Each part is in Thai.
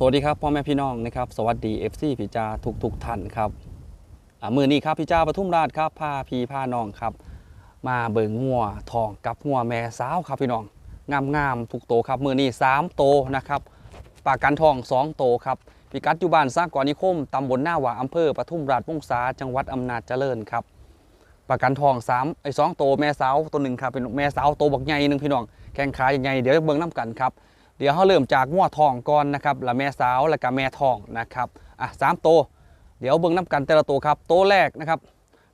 สวัสดีครับพ่อแม่พี่น้องนะครับสวัสดี FC พี่จาทุกทุกๆท่านครับมือนี้ครับพี่จาปทุมราชครับพาพี่พาน้องครับ มาเบิงงัวทองกับงัวแม่สาวครับพี่น้องงามงามๆทุกโตครับมือนี้3โตนะครับปากกันทอง2โตครับพิกัดอยู่บ้านสร้างก่อนนิคมตำบลหน้าหวาอำเภอปทุมราชวงศาจังหวัดอำนาจเจริญครับปากกันทอง3ไอ้สองโตแม่สาวตัวหนึ่งครับเป็นแม่สาวโตบักใหญ่หนึ่งพี่น้องแข้งขาใหญ่เดี๋ยวเบิ่งน้กันครับ เดี๋ยวเขาเริ่มจากงัวทองก่อนนะครับล้วแม่สาวแล้วก็แม่ทองนะครับอะสามโต เดี๋ยวเบิ่งน้ำกันแต่ละตัวครับโตแรกนะครับ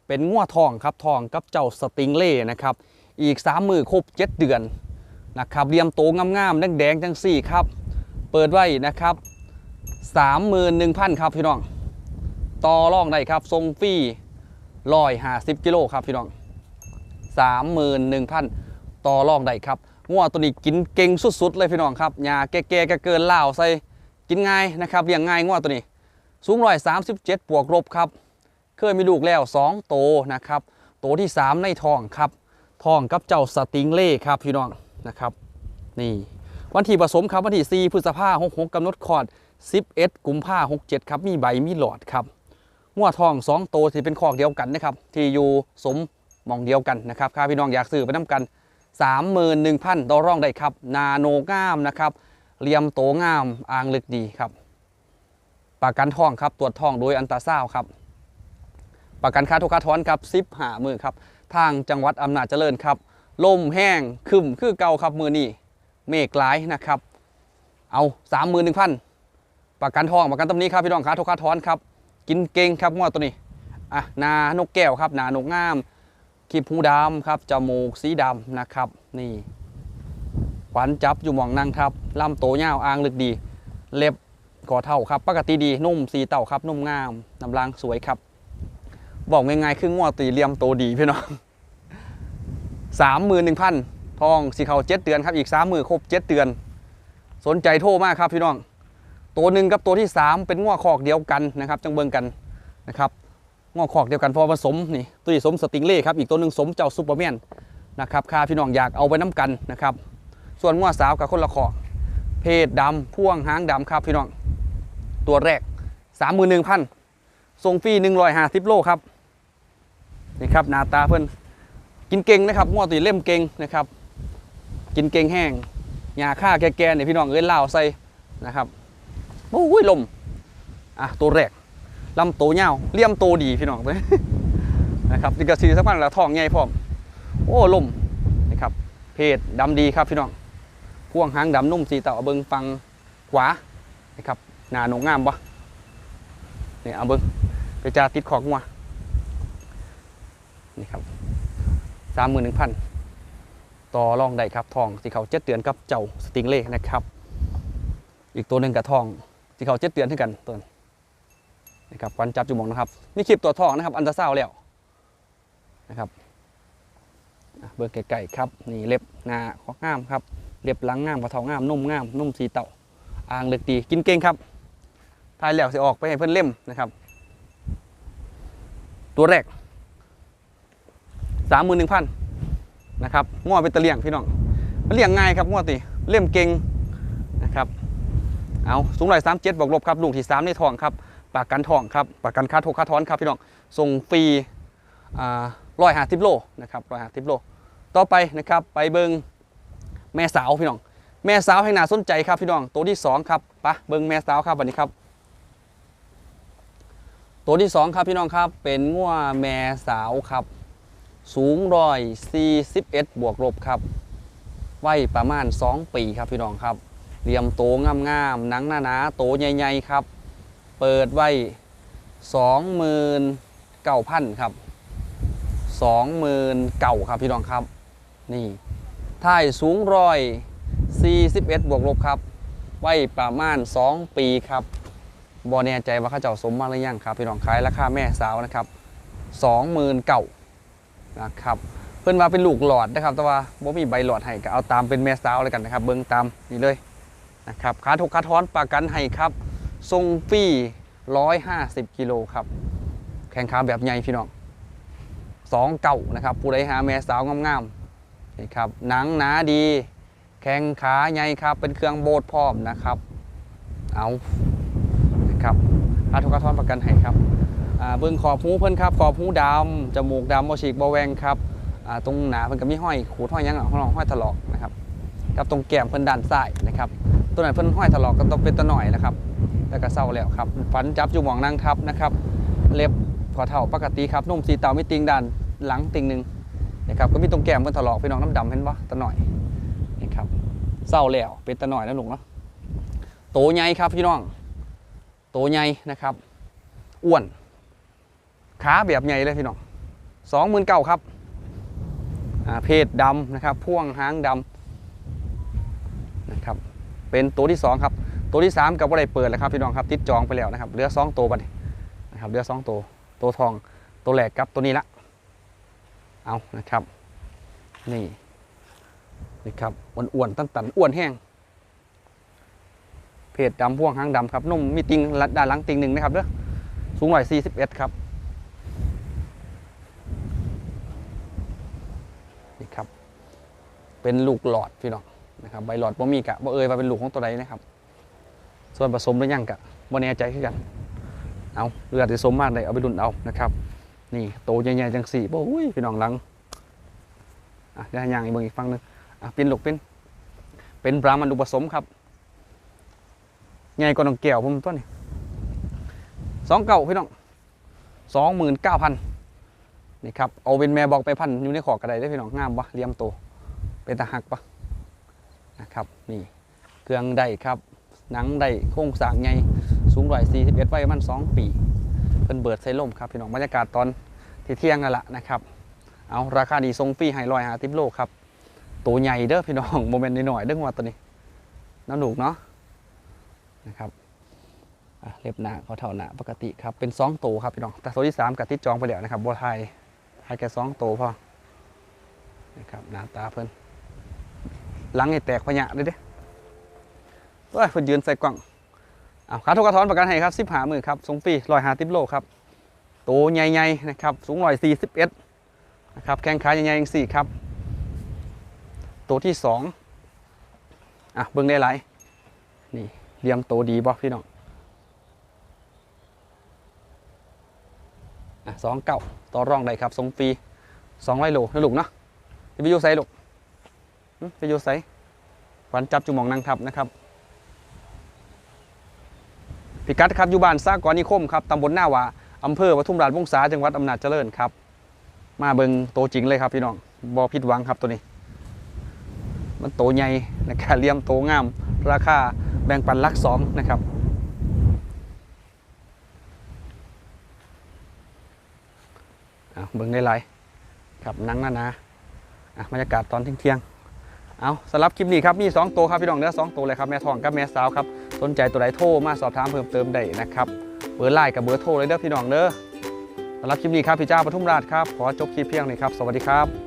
เป็นงัวทองครับทองกับเจ้าสติงเล่นะครับอีกสามมือครบเจ็ดเดือนนะครับเรียมโตงามๆแดงๆจังสี่ครับเปิดไว้นะครับสามหมื่นหนึ่งพันครับพี่น้องต่อรองได้ครับทรงฟรีร้อยห้าสิบกิโลครับพี่น้องสามหมื่นหนึ่งพันต่อรองได้ครับ งัวตัวนี้กินเก่งสุดๆเลยพี่น้องครับหญ้าแก่ๆก็เกินเหล่าใส่กินง่ายนะครับเลี้ยงง่ายงัวตัวนี้ สูงร้อยสามสิบเจ็ดบวกลบครับ เคยมีลูกแล้ว2โตนะครับโตที่3ในทองครับทองกับเจ้าสติงเล่ครับพี่น้องนะครับ นี่ วันที่ผสมครับวันที่4พฤษภาคม66กำหนดคลอด11 กุมภาพันธ์67ครับ มีใบมีหลอดครับงัวทอง2โตที่เป็นคอกเดียวกันนะครับ ที่อยู่สมมองเดียวกันนะครับถ้าพี่น้องอยากซื้อไปน้ำกัน 31,000ดอลร่องได้ครับ นาโนงามนะครับเหลี่ยมโตงามอ่างลึกดีครับ ประกันทองครับตรวจทองโดยอันตราซาวครับ ประกันค่าทุกค่าถอนครับซิปหามือครับ ทางจังหวัดอำนาจเจริญครับลมแห้งคึมคือเก่าครับมือนี้เมฆหลายนะครับ เอาสามหมื่นหนึ่งพันประกันทองประกันตำนี้ครับพี่น้องค่าทุกค่าถอนครับ กินเก่งครับงวดตัวนี้อะนานกแก้วครับนานกงาม ขีบหูดำครับจมูกสีดำนะครับ นี่ขวัญจับอยู่หมองนั่งครับลำโตยาวอ่างลึกดี เล็บก่อเท่าครับ ปกติดีนุ่มสีเต่าครับ นุ่มงามน้ำลางสวยครับ บอกง่ายๆคืองัวตีเหลี่ยมโตดีพี่น้องสามหมื่นหนึ่งพันทองสีเขาเจ็ดเดือนครับอีกสามหมื่นครบเจ็ดเดือน สนใจโทรมากครับพี่น้อง ตัวหนึ่งกับตัวที่สามเป็นงัวคอกเดียวกันนะครับ จังเบิงกันนะครับ งอกขอกเดียวกันพอผสมนี่ตัวนี้สมสติงเล่ครับอีกตัวหนึ่งสมเจ้าซูเปอร์แมนนะครับค่าพี่น้องอยากเอาไปน้ำกันนะครับ ส่วนงวสาวกับคนละขอกเพศดำพ่วงหางดำครับพี่น้องตัวแรกสามหมื่นหนึ่งพันส่งฟรีหนึ่งร้อยห้าสิบโลครับนี่ครับหน้าตาเพื่อนกินเก่งนะครับงวตีเล่มเก่งนะครับ กินเก่งแห้งหญ้าค่าแก่ๆเนี่ยพี่น้องเอ้ยเล่าใส่นะครับโอ้ยลมอะตัวแรก ลำโตเงาเลี่ยมโตดีพี่น้องเลยนะครับนี่ก็สีสักพันล้วทองใหญ่พร้อมโอ้ลมนะครับเพศดำดีครับพี่น้องพ่วงหางดำนุ่มสีเต่าเบิงฟังขวานะครับหนาหนงงามปะเนี่ยเอาเบิงไปจาติดขอกงัวนี่ครับสามหมื่นหนึ่งพันต่อรองได้ครับทองสีเขาเจ็ดเดือนกับเจ้าสติงเล่นะครับ อีกตัวหนึ่งกับทองสีเขาเจ็ดเดือนเท่ากันตัวนะครับควันจับจุ่มองนะครับนี่คลิปตัวทองนะครับอันตราซาวด์แล้วนะครับเบอร์ไก่ๆครับนี่เล็บหน้าของามครับเล็บหลังงามกระเทางามนุ่มงามนุ่มสีเต่าอ่างเล็กดีกินเก่งครับทายแล้วสิออกไปให้เพื่อนเล่มนะครับ ตัวแรกสามหมื่นหนึ่งพันนะครับง้อเป็นตะเลียงพี่น้องมันเลียงง่ายครับง้อตีเล่มเก่งนะครับเอาสูงร้อยสามเจ็ดบวกลบครับลูกที่สามในทองครับ ประกันทองครับประกันค่าทุกค่าถอนครับพี่น้องส่งฟรีร้อยห้าสิบโลนะครับร้อยห้าสิบโล ต่อไปนะครับไปเบิงแม่สาวพี่น้อง แม่สาวให้น่าสนใจครับพี่น้อง ตัวที่สองครับไปะเบิงแม่สาวครับวันนี้ครับ ตัวที่สองครับพี่น้องครับเป็นงัวแม่สาวครับ สูงร้อยสี่สิบเอ็ดบวกลบครับวัยประมาณ2ปีครับพี่น้องครับเหลี่ยมโตงามๆหนังหนาๆโตใหญ่ๆครับ เปิดไว้สองหมื่นเก้าพันครับสองหมื่นเก่าครับพี่น้องครับ นี่ท่ายสูงร้อยสี่สิบเอ็ดบวกลบครับ ไว้ประมาณ 2 ปีครับบอแน่ใจว่าข้าเจ้าสมมาหรือยังครับพี่น้องขายราคาแม่สาวนะครับสองหมื่นเก่านะครับเพื่อนมาเป็นลูกหลอดนะครับ แต่ว่าบ่มีใบหลอดให้ก็เอาตามเป็นแม่สาวเลยกันนะครับ เบิ้งตามนี่เลยนะครับค่าถูกค่าท้อนประกันให้ครับ ทรงฟรี150 กิโลครับ แข่งขาแบบใหญ่พี่น้องสองเก่านะครับผู้ใดหาแม่สาวงามๆนี่ครับหนังหนาดี แข้งขาใหญ่ครับ เป็นเครื่องโบดพร้อมนะครับ เอานะครับอาทุกระทอนประกันให้ครับอ่าเบิ่งขอบหูเพิ่นครับ ขอบหูดำจมูกดำบ่ฉีกบ่แวงครับอ่าตรงหนาเพิ่นก็มีห้อยขูดห้อยยังอะห้อยห้อยถลอกนะครับกับตรงแก้มเพิ่นด้านซ้ายนะครับ ตัวนั้นเพิ่นห้อยถลอกก็ต้องเป็นตัวหน่อยนะครับ แล้วก็เศร้าแล้วครับฟันจับอยู่หมองนั่งทับนะครับ เล็บขอเท่าปกติครับนุ่มสีเตาไม่ติงด้านหลังติงหนึ่งนะครับก็มีตรงแก้มเพิ่นถลอกพี่น้องน้ำดำเห็นปะตัวหน่อยนะครับเศร้าแล้วเป็นตัวหน่อยนะลุงเนาะโตใหญ่ครับพี่น้อง โตใหญ่นะครับอ้วนขาแบบใหญ่เลยพี่น้องสองหมื่นเก้าครับเพศดำนะครับพ่วงหางดำนะครับเป็นตัวที่สองครับ ตัวที่สามกับว่าได้เปิดแล้วครับพี่น้องครับติดจองไปแล้วนะครับเหลือสองตัวบัดนะครับเหลือสองตัวตัวทองตัวแหลกกับตัวนี้ละเอานะครับ นี่นี่ครับอ้วนๆตั้นตันอ้วนแห้งเพจดำพ่วงหางดำครับนุ่มมีติงด้านหลังติงหนึ่งนะครับเด้อสูงหน่อยสี่สิบเอ็ดครับนี่ครับ เป็นลูกหลอดพี่น้องนะครับใบหลอดบ่มีกะบ่เอ่ยว่าเป็นลูกของตัวใดนะครับ ส่วนผสมหรือยังกะบ่แน่ใจคือกัน เอาเรือที่สมมากเลยเอาไปดุนเอานะครับ นี่โตใหญ่ๆจังสี่บ่อุ้ยพี่น้องหลังอะได้ย่างอีกเบิ่งอีกฝั่งหนึงอะเป็นหลกเป็นเป็นบรามันดูผสมครับใหญ่กว่าน้องแก้วผมตัวนี้สองเก่าพี่น้องสองหมื่นเก้าพันนี่ครับเอาเป็นแม่บอกไปพันอยู่ในขอกระไดได้พี่น้องงามปะเลียมโตเป็นตาหักปะนะครับนี่เครื่องได้ครับ หนังได้โครงสร้างใหญ่สูงร้อยสี่สิบเอ็ดไว้มันสองปีเป็นเบิดไซล่มครับพี่น้องบรรยากาศตอนที่เที่ยงนั่นแหละนะครับ เอาราคาดีทรงฟรีให้ลอยหาติปโลครับ ตัวใหญ่เด้อพี่น้องโมเมนต์หน่อยเด้อว่าตัวนี้น้ำหนุกเนาะนะครับอะเล็บหนาเขาเท่าหนาปกติครับเป็นสองตัวครับพี่น้องแต่ตัวที่สามกับที่จองไปแล้วนะครับบัวไทยให้แค่สองตัวพอนะครับหน้าตาเพิ่นหลังนี่แตกพะยะเลยเด้ เฮ้ยเพิ่นยืนใส่กล่องเอาขาทุกกระท้อนประกันให้ครับสิบหามือครับทรงฟีลอยหาติบโลครับตัวใหญ่ๆนะครับสูงร้อยสี่สิบเอ็ดนะครับแข้งขาใหญ่ๆอย่างสี่ครับตัวที่สองอะเบิ้งได้ไรนี่เรียมโตวดีบ่พี่น้องอะสองเก่าต่อรองได้ครับทรงฟรีสองร้อยโลนะลูกเนาะจะไปอยูไซลูกไปอยูไซฟันจับจุหมองนางทับนะครับ พิกัดครับอยู่บ้านซากรนิคมครับตำบลหน้าวาอำเภอปทุมราชวงศาจังหวัดอำนาจเจริญครับ มาเบิงโตจริงเลยครับพี่น้องบอผิดหวังครับตัวนี้ มันโตใหญ่นะครับเลี่ยมโตงาม ราคาแบ่งปันลักสองนะครับเอาเบิงได้ไรครับนั่งนะนะบรรยากาศตอนเที่ยง เอาสำหรับคลิปนี้ครับมีสองตัวครับพี่น้องเนื้อสองตัวเลยครับ แม่ทองกับแม่สาวครับ นใจตัวไหนโทรมาสอบถามเพิ่มเติมได้นะครับเบอร์ไลน์กับเบอร์โทรเลยเด้อพี่น้องเด้อสำหรับคลิปนี้ครับพี่เจ้าปทุมราชครับขอจบคลิปเพียงนี้ครับสวัสดีครับ